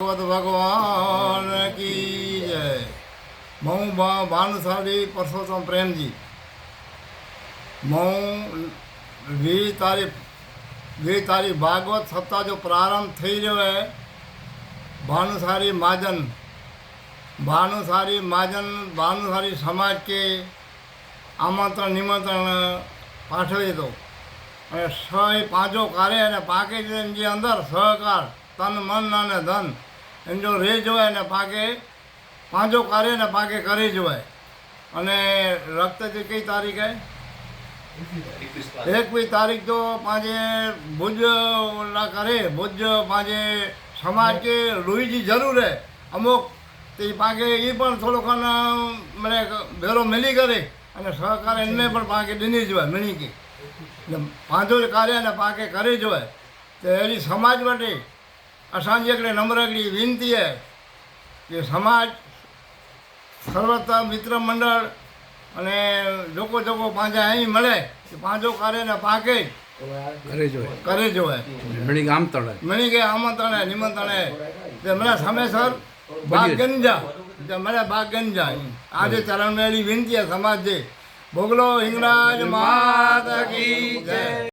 ભગવાન કી જય. મઉ ભાનુશાળી પરસોત્તમ પ્રેમજી. મઉ વી તારીખ વી તારીખ ભાગવત સપ્તાહ જો પ્રારંભ થઈ રહ્યો હે ભાનુશાળી મહાજન. ભાનુશાળી મહાજન ભાનુશાળી સમાજ કે આમંત્રણ નિમંત્રણ પાઠવી દો. અને સ એ પાંચો કાર્ય અને પાકે અંદર સહકાર, તન મન અને ધન એમ જો રે જોવાય ને પાકે પાંજો કરે ને પાકે કરી જોવાય. અને રક્ત જે કઈ તારીખે? એકવીસ તારીખ તો પાંજે ભુજ ના કરે ભુજ પાંજે સમાજ કે લોહીની જરૂર હે. અમુક તે પાકે એ પણ થોડોક મને ભેરો મિલી કરે અને સહકાર એમને પણ પાકે દીની જોવાય મળી કે. પાંજો કાર્ય ને પાકે કરી જોવાય. તો એની સમાજ માટે અસાંજી हिकिड़े નમ્ર એકડી વિનંતી आहे કે સમાજ સર્વત્ર મિત્ર મંડળ અને લોકો જોકો પાંજા અહીં મળે કે પાંજો કરે ને પાકે કરે જોવે કરે જોવે મણી ગામ તણે મણી કે આમંત્રણે નિમંત્રણે. તે મને સમયસર ભાગ જા તે મને ભાગ જા આજે ચરણ મેળી વિનંતી છે સમાજ. જે ભોગલો હિંગરાજ માતા કી જય.